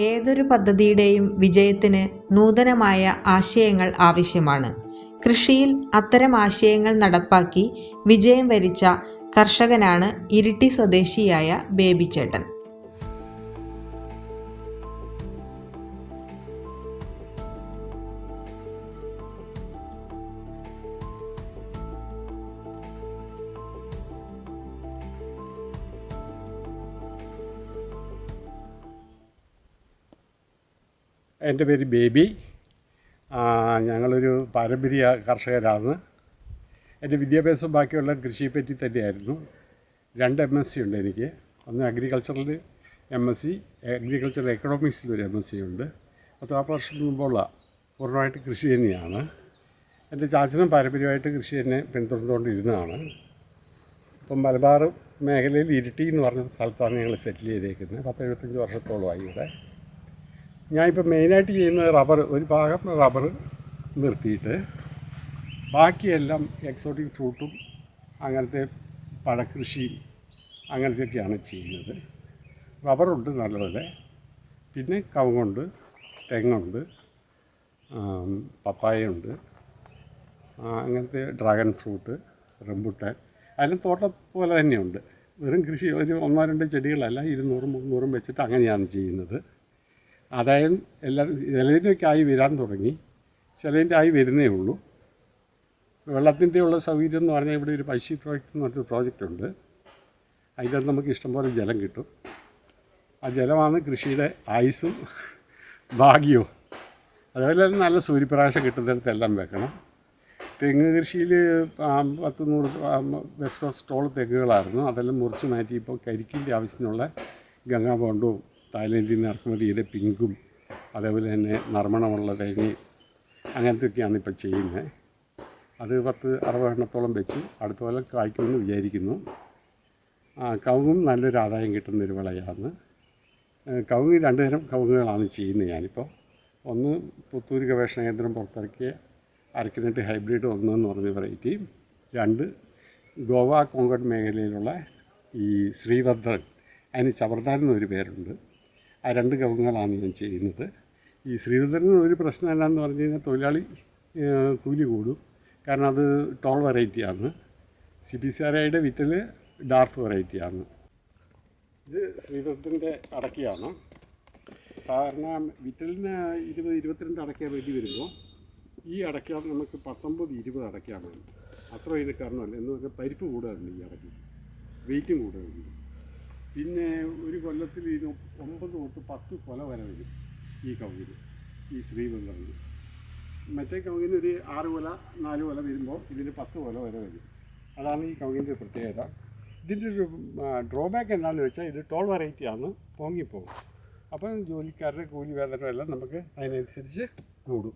ഏതൊരു പദ്ധതിയുടെയും വിജയത്തിന് നൂതനമായ ആശയങ്ങൾ ആവശ്യമാണ്. കൃഷിയിൽ അത്തരം ആശയങ്ങൾ നടപ്പാക്കി വിജയം വരിച്ച കർഷകനാണ് ഇരിട്ടി സ്വദേശിയായ ബേബിച്ചേട്ടൻ. എന്റെ പേര് ബേബി. ഞങ്ങളൊരു പാരമ്പര്യ കർഷകരാണ്. എന്റെ വിദ്യാഭ്യാസം ബാക്കിയുള്ള കൃഷിയെപ്പറ്റി തന്നെയായിരുന്നു. രണ്ട് എം എസ് സി ഉണ്ട് എനിക്ക്. ഒന്ന് അഗ്രികൾച്ചറിൽ എം എസ് സി അഗ്രികൾച്ചറൽ എക്കണോമിക്സിൽ ഒരു എം എസ് സി ഉണ്ട്. പത്ത് നാൽപ്പത് വർഷം മുമ്പുള്ള പൂർണമായിട്ട് കൃഷി തന്നെയാണ്. എന്റെ ചാച്ചനും പാരമ്പര്യമായിട്ട് കൃഷി തന്നെ പിന്തുടർന്നുകൊണ്ടിരുന്നതാണ്. ഇപ്പം മലബാർ മേഖലയിൽ ഇരിട്ടി എന്ന് പറഞ്ഞ സ്ഥലത്താണ് ഞങ്ങൾ സെറ്റിൽ ചെയ്തേക്കുന്നത്. പത്ത് എഴുപത്തഞ്ച് വർഷത്തോളമായി ഇവിടെ. ഞാനിപ്പോൾ മെയിനായിട്ട് ചെയ്യുന്നത് റബ്ബർ ഒരു ഭാഗം റബ്ബർ നിർത്തിയിട്ട് ബാക്കിയെല്ലാം എക്സോട്ടിക് ഫ്രൂട്ടും അങ്ങനത്തെ പഴക്കൃഷിയും അങ്ങനത്തെയൊക്കെയാണ് ചെയ്യുന്നത്. റബ്ബറുണ്ട് നല്ലപോലെ പിന്നെ കവുങ്ങുണ്ട് തെങ്ങുണ്ട് പപ്പായുണ്ട് അങ്ങനത്തെ ഡ്രാഗൺ ഫ്രൂട്ട് റംബുട്ടാൻ അതിലും തോട്ടം പോലെ തന്നെയുണ്ട്. വെറും കൃഷി ഒരു ഒന്നോ രണ്ടോ ചെടികളല്ല ഇരുന്നൂറും മുന്നൂറും വെച്ചിട്ട് അങ്ങനെയാണ് ചെയ്യുന്നത്. ആദായം എല്ലാം ചിലതിന്റെയൊക്കെ വരാൻ തുടങ്ങി. ചിലതിന്റെ ആയി വരുന്നേ ഉള്ളൂ. വെള്ളത്തിന്റെ ഉള്ള സൗകര്യം എന്ന് പറഞ്ഞാൽ ഇവിടെ ഒരു പൈസി പ്രോജക്റ്റ് എന്ന് പറഞ്ഞൊരു പ്രോജക്റ്റ് ഉണ്ട്. അതിന്റെ അകത്ത് നമുക്ക് ഇഷ്ടംപോലെ ജലം കിട്ടും. ആ ജലമാണ് കൃഷിയുടെ ആയുസ്സും ഭാഗ്യവും. അതുപോലെ തന്നെ നല്ല സൂര്യപ്രകാശം കിട്ടുന്നിടത്തെല്ലാം വെക്കണം. തെങ്ങ് കൃഷിയിൽ പത്ത് നൂറ് വെസ്റ്റ് കോസ്റ്റോൾ സ്റ്റോൾ തെങ്ങുകളായിരുന്നു. അതെല്ലാം മുറിച്ച് മാറ്റി ഇപ്പോൾ കരിക്കിന്റെ ആവശ്യത്തിനുള്ള ഗംഗാബോണ്ടും തായ്ലൻഡിൽ നിന്ന് ഇറക്കുമതി ചെയ്ത പിങ്കും അതേപോലെ തന്നെ നർമ്മണമുള്ള തേങ്ങയും അങ്ങനത്തെയൊക്കെയാണ് ഇപ്പോൾ ചെയ്യുന്നത്. അത് പത്ത് അറുപത് എണ്ണത്തോളം വെച്ചു അടുത്ത കൊല്ലം കായ്ക്കുമെന്ന് വിചാരിക്കുന്നു. കവുങ്ങും നല്ലൊരു ആദായം കിട്ടുന്നൊരു വിളയാണ്. കവുങ്ങ് രണ്ട് തരം കവുങ്ങുകളാണ് ചെയ്യുന്നത് ഞാനിപ്പോൾ. ഒന്ന് പുത്തൂർ ഗവേഷണ കേന്ദ്രം പുറത്തിറക്കിയ അരക്കിനെട്ട് ഹൈബ്രിഡ് ഒന്ന് എന്ന് പറഞ്ഞ വെറൈറ്റിയും രണ്ട് ഗോവ കോങ്കഡ് മേഖലയിലുള്ള ഈ ശ്രീഭദ്രൻ അതിന് ചവർദാൻ എന്നൊരു പേരുണ്ട്. ആ രണ്ട് കവങ്ങളാണ് ഞാൻ ചെയ്യുന്നത്. ഈ ശ്രീധരന് ഒരു പ്രശ്നം എന്ന് പറഞ്ഞു കഴിഞ്ഞാൽ തൊഴിലാളി കൂലി കൂടും. കാരണം അത് ടോൾ വെറൈറ്റിയാണ്. സി പി സി ആർ ഐയുടെ വിറ്റൽ ഡാർഫ് വെറൈറ്റിയാണ്. ഇത് ശ്രീധരത്തിന്റെ അടക്കയാണ്. സാധാരണ വിറ്റലിന് ഇരുപത് ഇരുപത്തിരണ്ട് അടക്കാൻ വേണ്ടി വരുമ്പോൾ. ഈ അടയ്ക്ക നമുക്ക് പത്തൊമ്പത് ഇരുപത് അടയ്ക്കാണ് അത്ര ഇതിന് കാരണമല്ല എന്ന് പറഞ്ഞാൽ പരിപ്പ് കൂടുതലുണ്ട് ഈ അടയ്ക്ക് വെയിറ്റും കൂടുതലുണ്ട് പിന്നെ ഒരു കൊല്ലത്തിൽ ഇതിന് ഒമ്പത് തൊട്ട് പത്ത് കൊല വരെ വരും ഈ കവുങ്ങിന് ഈ ശ്രീബന്ധത്തിൽ മറ്റേ കവുങ്ങിന് ഒരു ആറ് കൊല നാല് കൊല വരുമ്പോൾ ഇതിന് പത്ത് കൊല വരെ വരും. അതാണ് ഈ കവിന്റെ പ്രത്യേകത. ഇതിന്റെ ഒരു ഡ്രോബാക്ക് എന്താണെന്ന് വെച്ചാൽ ഇത് ടോൾ വെറൈറ്റി ആണ് പൊങ്ങിപ്പോകും അപ്പം ജോലിക്കാരുടെ കൂലി വേതനം എല്ലാം നമുക്ക് അതിനനുസരിച്ച് കൂടും.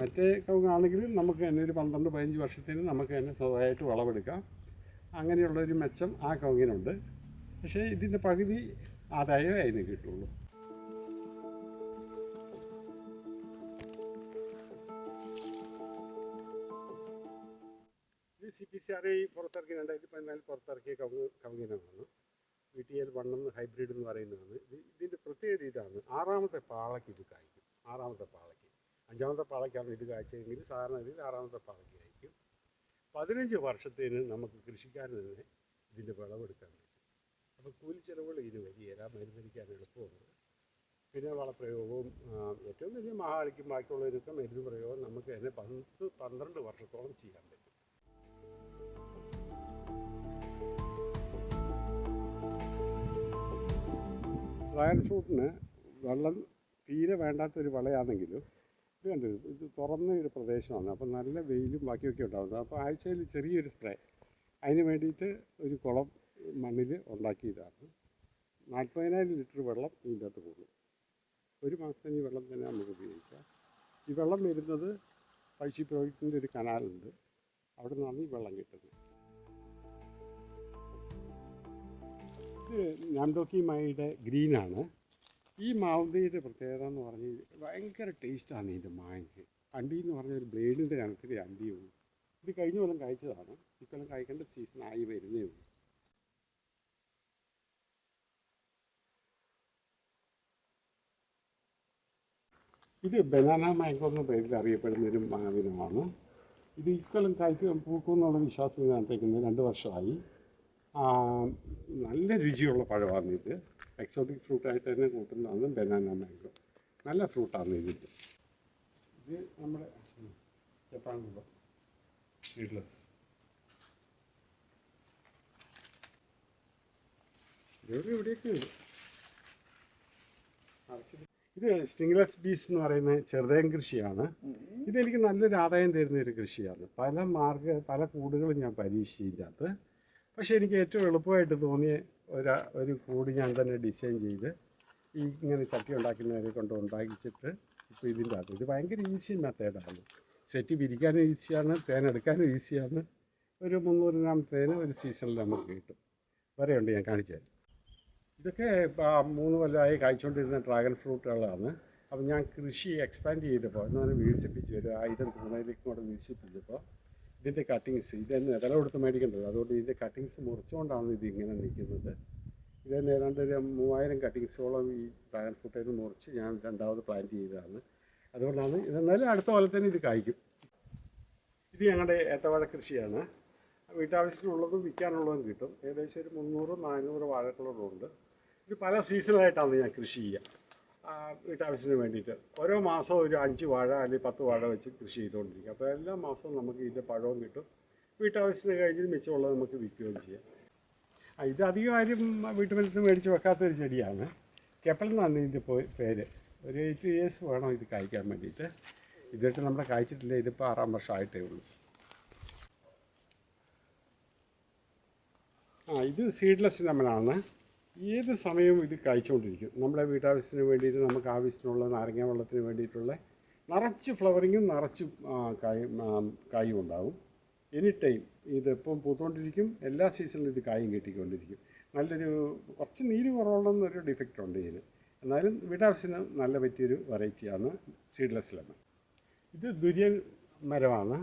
മറ്റേ കവുങ്ങാണെങ്കിൽ നമുക്ക് തന്നെ ഒരു പന്ത്രണ്ട് പതിനഞ്ച് വർഷത്തിന് നമുക്ക് തന്നെ സ്വന്തമായിട്ട് വിളവെടുക്കാം അങ്ങനെയുള്ളൊരു മെച്ചം ആ കവുങ്ങിനുണ്ട് പക്ഷേ ഇതിന്റെ പകുതി ആദായമേ അതിന് കിട്ടുള്ളൂ. C P C R I പുറത്തിറക്കി രണ്ടായിരത്തി പതിനാലിൽ പുറത്തിറക്കിയ കവുങ്ങ് കവുങ്ങിനാണ് വി ടി എൽ വണ്ണം ഹൈബ്രിഡ് എന്ന് പറയുന്നതാണ്. ഇത് ഇതിന്റെ പ്രത്യേകത ഇതാണ്. ആറാമത്തെ പാളയ്ക്ക് ഇത് കായ്ക്കും. ആറാമത്തെ പാളയ്ക്ക്. അഞ്ചാമത്തെ പാളയ്ക്കാണ് ഇത് കായ്ച്ചതെങ്കിൽ സാധാരണ ഇതിൽ ആറാമത്തെ പാളയ്ക്ക് കായ്ക്കും. പതിനഞ്ച് വർഷത്തേന് നമുക്ക് കൃഷിക്കാരൻ തന്നെ ഇതിന്റെ വിളവെടുക്കാൻ പറ്റും. അപ്പോൾ കൂലി ചെലവുകൾ ഇതിന് വരികയില്ല മരുന്നടിക്കാൻ എളുപ്പമുണ്ട് പിന്നെ വളപ്രയോഗവും ഏറ്റവും വലിയ മഹാളിക്കും ബാക്കിയുള്ളവരൊക്കെ മരുന്ന് പ്രയോഗം നമുക്ക് തന്നെ പത്ത് പന്ത്രണ്ട് വർഷത്തോളം ചെയ്യാൻ പറ്റും. ഡ്രാഗൺ ഫ്രൂട്ടിന് വെള്ളം തീരെ വേണ്ടാത്തൊരു വളയാണെങ്കിലും ഇത് കണ്ടു ഇത് തുറന്ന ഒരു പ്രദേശമാണ്. അപ്പോൾ നല്ല വെയിലും ബാക്കിയൊക്കെ ഉണ്ടാകുന്നത് അപ്പോൾ ആഴ്ചയിൽ ചെറിയൊരു സ്പ്രേ അതിന് വേണ്ടിയിട്ട് ഒരു കുളം മണ്ണിൽ ഉണ്ടാക്കിയതാണ്. നാൽപ്പതിനായിരം ലിറ്റർ വെള്ളം ഇതിന്റെ അകത്ത് കൂടും ഒരു മാസത്തിന് ഈ വെള്ളം തന്നെ നമുക്ക് ഉപയോഗിക്കാം. ഈ വെള്ളം വരുന്നത് പൈസി പ്രോജക്റ്റിന്റെ ഒരു കനാലുണ്ട്. അവിടെ നിന്നാണ് ഈ വെള്ളം കിട്ടുന്നത്. ഇത് നാംഡോക്കി മായയുടെ ഗ്രീനാണ്. ഈ മാവുന്തയുടെ പ്രത്യേകത എന്ന് പറഞ്ഞാൽ ഭയങ്കര ടേസ്റ്റാണ് ഇതിന്റെ മാങ്ങയ്ക്ക്. അണ്ടി എന്ന് പറഞ്ഞ ഒരു ബ്ലേഡിന്റെ കണക്കിൽ അണ്ടിയുള്ളൂ. ഇത് കഴിഞ്ഞ കൊല്ലം കഴിച്ചതാണ് ഇക്കൊല്ലം കഴിക്കേണ്ട സീസൺ ആയി വരുന്നേ ഉള്ളൂ. ഇത് ബനാന മാംഗോ എന്ന പേരിൽ അറിയപ്പെടുന്ന ഒരു മാവിനമാണ്. ഇത് ഇക്കൊല്ലം കായ്ക്കും പൂക്കുമെന്നുള്ള വിശ്വാസം നട്ടേക്കുന്നത് രണ്ട് വർഷമായി. നല്ല രുചിയുള്ള പഴമാണ് ഇത്. എക്സോട്ടിക് ഫ്രൂട്ടായിട്ട് തന്നെ കൂട്ടുന്നതാണ് ബനാന മാംഗോ. നല്ല ഫ്രൂട്ടാണ് ഇതിന്റെ ഇത്. നമ്മുടെ ജപ്പാൻ സീഡ്ലെസ് ഇവിടെ ഇവിടെയൊക്കെ ഉണ്ട്. ഇത് സിംഗ്ലസ് ബീസ് എന്ന് പറയുന്ന ചെറുതേൻ കൃഷിയാണ്. ഇതെനിക്ക് നല്ലൊരു ആദായം തരുന്ന ഒരു കൃഷിയാണ്. പല മാർഗ പല കൂടുകളും ഞാൻ പരീക്ഷിച്ചതിനകത്ത് പക്ഷേ എനിക്ക് ഏറ്റവും എളുപ്പമായിട്ട് തോന്നിയ ഒരു ഒരു കൂട് ഞാൻ തന്നെ ഡിസൈൻ ചെയ്ത് ഈ ഇങ്ങനെ ചട്ടി ഉണ്ടാക്കുന്നവരെ കൊണ്ട് ഉണ്ടാക്കിച്ചിട്ട് ഇപ്പോൾ ഇതിന്റെ അകത്ത്. ഇത് ഭയങ്കര ഈസി മെത്തേഡാണ് സെറ്റ് വിരിക്കാനും ഈസിയാണ് തേൻ എടുക്കാനും ഈസിയാണ് ഒരു മുന്നൂറ് ഗ്രാം തേന് ഒരു സീസണിൽ നമുക്ക് കിട്ടും. വരെയുണ്ട് ഞാൻ കാണിച്ചു തരാം. ഇതൊക്കെ മൂന്ന് കൊല്ലമായി കഴിച്ചുകൊണ്ടിരുന്ന ഡ്രാഗൺ ഫ്രൂട്ടുകളാണ്. അപ്പം ഞാൻ കൃഷി എക്സ്പാൻഡ് ചെയ്തപ്പോൾ എന്ന് പറഞ്ഞാൽ വികസിപ്പിച്ചു ഒരു ആയിരം തൂണയിലേക്ക് കൂടെ വികസിപ്പിച്ചപ്പോൾ ഇതിന്റെ കട്ടിങ്സ് ഇതെന്നെ വില കൊടുത്ത് മേടിക്കേണ്ടത്. അതുകൊണ്ട് ഇതിന്റെ കട്ടിങ്സ് മുറിച്ചുകൊണ്ടാണ് ഇത് ഇങ്ങനെ നിൽക്കുന്നത്. ഇതെന്നെ ഏതാണ്ട് ഒരു മൂവായിരം കട്ടിങ്സോളം ഈ ഡ്രാഗൺ ഫ്രൂട്ടിൽ നിന്ന് മുറിച്ച് ഞാൻ രണ്ടാമത് പ്ലാന്റ് ചെയ്തതാണ്. അതുകൊണ്ടാണ് ഇതെന്നാലും അടുത്ത കൊല്ലത്തന്നെ ഇത് കായ്ക്കും ഇത് ഞങ്ങളുടെ ഏത്തവാഴ കൃഷിയാണ്. വീട്ടാവശ്യത്തിനുള്ളതും വിൽക്കാനുള്ളതും കിട്ടും. ഏകദേശം ഒരു മുന്നൂറ് നാനൂറ് വാഴകളുണ്ട് ഇത് പല സീസണായിട്ടാണ് ഞാൻ കൃഷി ചെയ്യുക. വീട്ടാവശ്യത്തിന് വേണ്ടിയിട്ട്. ഓരോ മാസവും ഒരു അഞ്ച് വാഴ അല്ലെങ്കിൽ പത്ത് വാഴ വെച്ച് കൃഷി ചെയ്തുകൊണ്ടിരിക്കുക. അപ്പോൾ എല്ലാ മാസവും നമുക്ക് ഇതിന്റെ പഴവും കിട്ടും. വീട്ടാവശ്യത്തിന് കഴിഞ്ഞ് മിച്ചമുള്ളത് നമുക്ക് വിൽക്കുകയും ചെയ്യാം. ഇത് അധികം ആരും വീട്ടുമുറ്റത്ത് മേടിച്ച് വെക്കാത്തൊരു ചെടിയാണ്. കെപ്പൽ എന്നാണ് ഇതിന്റെ പേര്. ഒരു എയ്റ്റ് ഇയേഴ്സ് വേണം ഇത് കായ്ക്കാൻ വേണ്ടിയിട്ട്. ഇതിട്ട് നമ്മൾ കായ്ച്ചിട്ടില്ല. ഇതിപ്പോൾ ആറാം വർഷമായിട്ടേ ഉള്ളൂ. ആ ഇത് സീഡ്ലെസ് ലെമനാണ് ഏത് സമയവും ഇത് കഴിച്ചുകൊണ്ടിരിക്കും നമ്മുടെ വീട്ടാവശ്യത്തിന് വേണ്ടിയിട്ട് നമുക്ക് ആവശ്യത്തിനുള്ള നാരങ്ങ വെള്ളത്തിന് വേണ്ടിയിട്ടുള്ള നിറച്ച് ഫ്ലവറിങ്ങും നിറച്ച് കായും കായും ഉണ്ടാവും. എനി ടൈം ഇതിപ്പം പൂത്തുകൊണ്ടിരിക്കും. എല്ലാ സീസണിലും ഇത് കായും കിട്ടിക്കൊണ്ടിരിക്കും. നല്ലൊരു കുറച്ച് നീര് കുറവുള്ളൊരു ഡിഫക്റ്റ് ഉണ്ട് ഇതിന്. എന്നാലും വീട്ടാവശ്യത്തിന് നല്ല പറ്റിയൊരു വെറൈറ്റിയാണ് സീഡ്ലെസ് ലെമൺ ഇത് ദുര്യൻ മരമാണ്.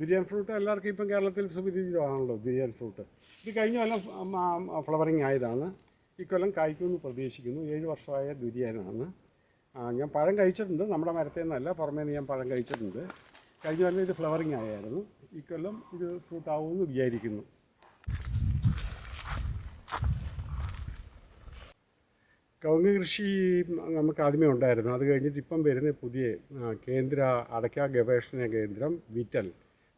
ദുര്യൻ ഫ്രൂട്ട് എല്ലാവർക്കും ഇപ്പം കേരളത്തിൽ സുപരിചിതമാണല്ലോ ദുര്യൻ ഫ്രൂട്ട് ഇത് കഴിഞ്ഞ കൊല്ലം ഫ്ലവറിങ് ആയതാണ്. ഇക്കൊല്ലം കായ്ക്കുമെന്ന് പ്രതീക്ഷിക്കുന്നു. ഏഴ് വർഷമായ ദുരിയനാണ് ഞാൻ പഴം കഴിച്ചിട്ടുണ്ട്. നമ്മുടെ മരത്തിൽ നിന്നല്ല പുറമേ നിന്ന് ഞാൻ പഴം കഴിച്ചിട്ടുണ്ട്. കഴിഞ്ഞ കൊല്ലം ഇത് ഫ്ലവറിങ് ആയായിരുന്നു. ഇക്കൊല്ലം ഇത് ഫ്രൂട്ട് ആവുമെന്ന് വിചാരിക്കുന്നു. കവുങ്ങ് കൃഷി നമുക്ക് ആദ്യമേ ഉണ്ടായിരുന്നു. അത് കഴിഞ്ഞിട്ട് ഇപ്പം വരുന്ന പുതിയ കേന്ദ്ര അടയ്ക്ക ഗവേഷണ കേന്ദ്രം വിറ്റൽ.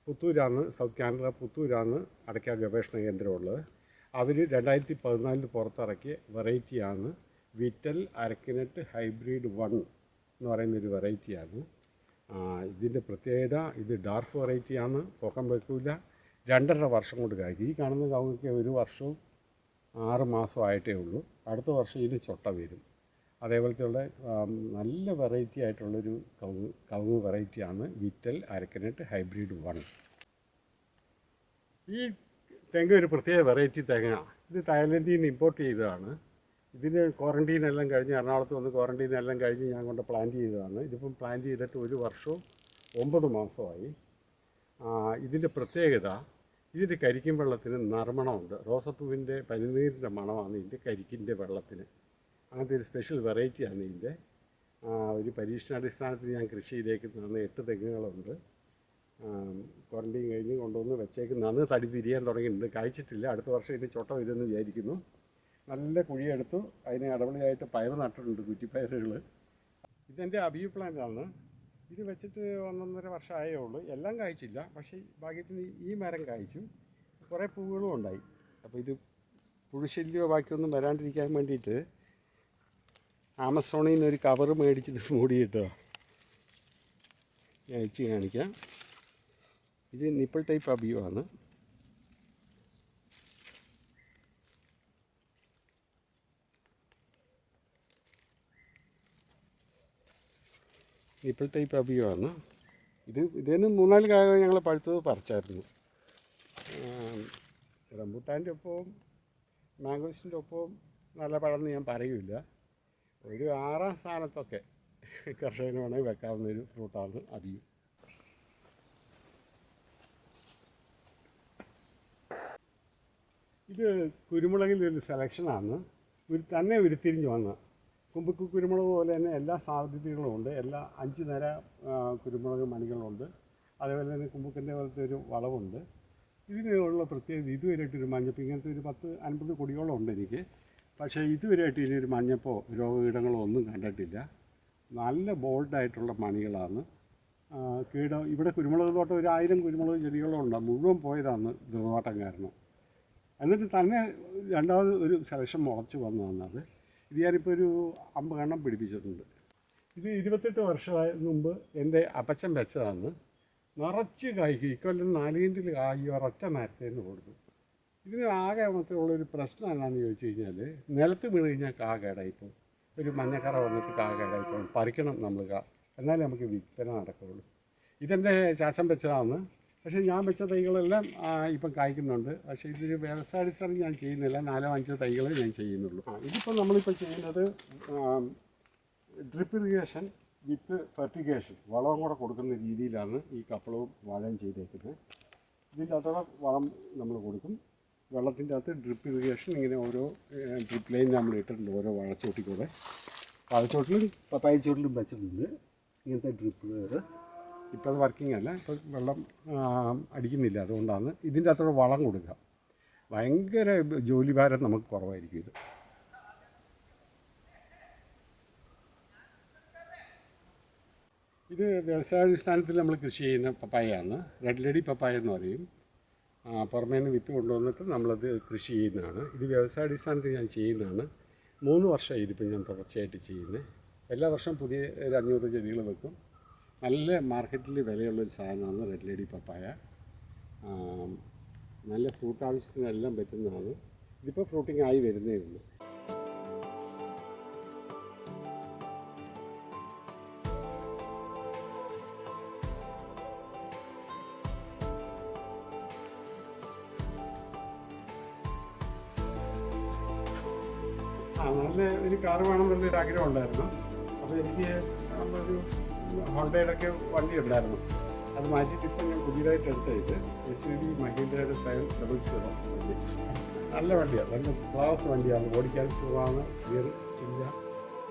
പുത്തൂരാണ് സൗത്ത് കാനഡ പുത്തൂരാണ് അടയ്ക്ക ഗവേഷണ കേന്ദ്രമുള്ളത്. അവർ രണ്ടായിരത്തി പതിനാലിൽ പുറത്തിറക്കിയ വെറൈറ്റിയാണ് വിറ്റൽ അരക്കിനട്ട് ഹൈബ്രിഡ് വൺ എന്ന് പറയുന്നൊരു വെറൈറ്റിയാണ്. ഇതിന്റെ പ്രത്യേകത ഇത് ഡാർഫ് വെറൈറ്റിയാണ് പൊക്കം വെക്കില്ല രണ്ടര വർഷം കൊണ്ട് കായ്ക്കും. ഈ കാണുന്ന കവുങ്ങൊക്കെ ഒരു വർഷവും ആറ് മാസമായിട്ടേ ഉള്ളൂ. അടുത്ത വർഷം ഇതിന് ചൊട്ട വരും അതേപോലത്തെയുള്ള നല്ല വെറൈറ്റി ആയിട്ടുള്ളൊരു കവുങ്ങ് കവുങ്ങ് വെറൈറ്റിയാണ് വിറ്റൽ അരക്കനട്ട് ഹൈബ്രിഡ് വൺ ഈ തെങ്ങ് ഒരു പ്രത്യേക വെറൈറ്റി തെങ്ങ. ഇത് തായ്ലൻഡിൽ നിന്ന് ഇമ്പോർട്ട് ചെയ്തതാണ്. ഇതിന് ക്വാറന്റീൻ എല്ലാം കഴിഞ്ഞ് എറണാകുളത്ത് വന്ന് ക്വാറന്റീൻ എല്ലാം കഴിഞ്ഞ് ഞാൻ കൊണ്ട് പ്ലാന്റ് ചെയ്തതാണ്. ഇതിപ്പം പ്ലാന്റ് ചെയ്തിട്ട് ഒരു വർഷവും ഒമ്പത് മാസമായി ഇതിന്റെ പ്രത്യേകത ഇതിന്റെ കരിക്കും വെള്ളത്തിന് നർമ്മണമുണ്ട്. റോസപ്പൂവിന്റെ പനിനീരിന്റെ മണമാണ് ഇതിന്റെ കരിക്കിന്റെ വെള്ളത്തിന്. അങ്ങനത്തെ ഒരു സ്പെഷ്യൽ വെറൈറ്റിയാണ് ഇതിന്റെ. ഒരു പരീക്ഷണാടിസ്ഥാനത്തിൽ ഞാൻ കൃഷി ചെയ്തേക്കുന്നതാണ് എട്ട് തെങ്ങുകളുണ്ട്. ക്വാറന്റീൻ കഴിഞ്ഞ് കൊണ്ടുവന്ന് വെച്ചേക്കുന്നതാണ് തടി തിരിയാൻ തുടങ്ങിയിട്ടുണ്ട്. കായ്ച്ചിട്ടില്ല. അടുത്ത വർഷം ഇതിന് ചൊട്ട വരുമെന്ന് വിചാരിക്കുന്നു. നല്ല കുഴിയെടുത്തു. അതിന് അടവളിയായിട്ട് പയർ നട്ടിട്ടുണ്ട് കുറ്റിപ്പയറുകൾ ഇതെന്റെ അബിയു പ്ലാന്റ് ആണ്. ഇത് വെച്ചിട്ട് ഒന്നൊന്നര ആയേ ഉള്ളൂ. എല്ലാം കായ്ച്ചില്ല. പക്ഷേ ഭാഗ്യത്തിന് ഈ മരം കായ്ച്ചു. കുറേ പൂവുകളും ഉണ്ടായി. അപ്പോൾ ഇത് പുഴുശല്യോ ബാക്കിയൊന്നും വരാണ്ടിരിക്കാൻ വേണ്ടിയിട്ട് ആമസോണിൽ നിന്ന് ഒരു കവർ മേടിച്ചിട്ട് മൂടിയിട്ടോ ഞാൻ അയച്ച് കാണിക്കാം. ഇത് നിപ്പിൾ ടൈപ്പ് അബിയോ ആണ് നിപ്പിൾ ടൈപ്പ് അബിയോ ആണ് ഇത് ഇതിന് മൂന്നാൽ കായ ഞങ്ങൾ പഴുത്തത് പറിച്ചായിരുന്നു. റംബുട്ടാന്റെ ഒപ്പവും മാംഗോസിന്റെ ഒപ്പവും നല്ല പഴമെന്ന് ഞാൻ പറയൂല ഒരു ആറാം സ്ഥാനത്തൊക്കെ കർഷകന് വേണമെങ്കിൽ വെക്കാവുന്ന ഒരു ഫ്രൂട്ടാണ് അതി ഇത് കുരുമുളകിന്റെ ഒരു സെലക്ഷനാണ് ഒരു തന്നെ ഉരുത്തിരിഞ്ഞ് വന്ന്. കുമ്പക്ക് കുരുമുളക് പോലെ തന്നെ എല്ലാ സാധ്യതകളും ഉണ്ട്. എല്ലാ അഞ്ച് നേര കുരുമുളക് മണികളുണ്ട്. അതേപോലെ തന്നെ കുമ്പക്കിന്റെ പോലത്തെ ഒരു വളവുണ്ട്. ഇതിനുള്ള പ്രത്യേകത ഇതുവരെയായിട്ട് ഒരു മഞ്ഞപ്പ് ഇങ്ങനത്തെ ഒരു പത്ത് അൻപത് കൊടിയോളം ഉണ്ട് എനിക്ക്. പക്ഷേ ഇതുവരെയായിട്ട് ഇനി ഒരു മഞ്ഞപ്പോ രോഗകീടങ്ങളോ ഒന്നും കണ്ടിട്ടില്ല. നല്ല ബോൾഡായിട്ടുള്ള മണികളാണ് കീട ഇവിടെ കുരുമുളക് തോട്ടം ഒരു ആയിരം കുരുമുളക് ചെടികളുണ്ട് മുഴുവൻ പോയതാണ് ദുർവാട്ടം കാരണം. എന്നിട്ട് തന്നെ രണ്ടാമത് ഒരു സെലക്ഷൻ മുളച്ച് വന്നതാണ് വന്നത് ഇത് ഞാനിപ്പോൾ ഒരു അമ്പകണ്ണം പിടിപ്പിച്ചിട്ടുണ്ട്. ഇത് ഇരുപത്തെട്ട് വർഷമായ മുമ്പ് എന്റെ അപ്പച്ചൻ വെച്ചതാണ്. നിറച്ച് കായ്ക്കും. ഇക്കൊല്ലം നാലുകിന്റിൽ കായ് ഒരൊറ്റ നേരത്തേന്ന് കൊടുക്കും ഇതിന് ആകെ മൊത്തമുള്ളൊരു പ്രശ്നം എന്താണെന്ന് ചോദിച്ചു കഴിഞ്ഞാൽ നിലത്ത് വീണ് കഴിഞ്ഞാൽ കാ കേടായിപ്പോൾ ഒരു മഞ്ഞക്കറ വന്നിട്ട് കാ കേടായിപ്പോൾ പറിക്കണം നമ്മൾ കാ എന്നാലേ നമുക്ക് വിൽപ്പന നടക്കുകയുള്ളൂ ഇതെന്റെ ശാസം വെച്ചതാണ്. പക്ഷേ ഞാൻ വെച്ച തൈകളെല്ലാം ഇപ്പം കായ്ക്കുന്നുണ്ട്. പക്ഷേ ഇതൊരു വ്യവസായ ഞാൻ ചെയ്യുന്നില്ല. നാലോ അഞ്ചോ തൈകളെ ഞാൻ ചെയ്യുന്നുള്ളൂ. ഇതിപ്പോൾ നമ്മളിപ്പോൾ ചെയ്യുന്നത് ഡ്രിപ്പ് ഇറിഗേഷൻ വിത്ത് ഫെർട്ടിഗേഷൻ വളവും കൂടെ കൊടുക്കുന്ന രീതിയിലാണ് ഈ കപ്പളവും വാഴയും ചെയ്തേക്കുന്നത്. ഇതിന്റെ അത്ര വളം നമ്മൾ കൊടുക്കും. വെള്ളത്തിന്റെ അകത്ത് ഡ്രിപ്പ് ഇറിഗേഷൻ ഇങ്ങനെ ഓരോ ഡ്രിപ്പ് ലൈൻ നമ്മൾ ഇട്ടിട്ടുണ്ട് ഓരോ വാഴച്ചോട്ടിൽ കൂടെ വാഴച്ചോട്ടിലും പപ്പായ ചോട്ടിലും വെച്ചിട്ടുണ്ട്. ഇങ്ങനത്തെ ഡ്രിപ്പുകൾ ഇപ്പോൾ അത് വർക്കിംഗ് അല്ല. ഇപ്പോൾ വെള്ളം അടിക്കുന്നില്ല. അതുകൊണ്ടാണ് ഇതിന്റെ അകത്തോടെ വളം കൊടുക്കുക. ഭയങ്കര ജോലി ഭാരം നമുക്ക് കുറവായിരിക്കും ഇത്. ഇത് വ്യവസായാടിസ്ഥാനത്തിൽ നമ്മൾ കൃഷി ചെയ്യുന്ന പപ്പായയാണ്. റെഡ് ലേഡി പപ്പായ എന്ന് പറയും. പുറമേ നിന്ന് വിത്ത് കൊണ്ടുവന്നിട്ട് നമ്മളത് കൃഷി ചെയ്യുന്നതാണ്. ഇത് വ്യവസായാടിസ്ഥാനത്തിൽ ഞാൻ ചെയ്യുന്നതാണ്. മൂന്ന് വർഷമായി ഇതിപ്പോൾ ഞാൻ തുടർച്ചയായിട്ട് ചെയ്യുന്നത് എല്ലാ വർഷവും പുതിയ ഒരു അഞ്ഞൂറ് ചെടികൾ വെക്കും. നല്ല മാർക്കറ്റിൽ വിലയുള്ളൊരു സാധനമാണ് റെഡ് ലേഡി പപ്പായ. നല്ല ഫ്രൂട്ട് ആവശ്യത്തിനെല്ലാം പറ്റുന്നതാണ്. ഇതിപ്പോൾ ഫ്രൂട്ടിങ് ആയി വരുന്നേ ഉള്ളൂ. ഒരു കാർ ഒരു ആഗ്രഹം ഉണ്ടായിരുന്നു. അപ്പോൾ എനിക്ക് ഒരു ഹോണ്ടയിലൊക്കെ വണ്ടി ഉണ്ടായിരുന്നു അത് മാറ്റിയിട്ട് ഇപ്പം ഞാൻ പുതിയതായിട്ട് എടുത്തത് എസ് യു ഡി മഹീന്ദ്രയുടെ സെവൻ ഡബിൾ സീറോ നല്ല വണ്ടിയാണ് നല്ല ക്ലാസ് വണ്ടിയാണ്. ഓടിക്കാൻ സുഖമാണ്. ഗിയർ ഇല്ല.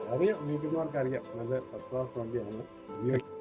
അറിയാം വീട്ടുകാർക്ക് അറിയാം നല്ല ഫസ്റ്റ് ക്ലാസ് വണ്ടിയാണ്. ഉപയോഗി-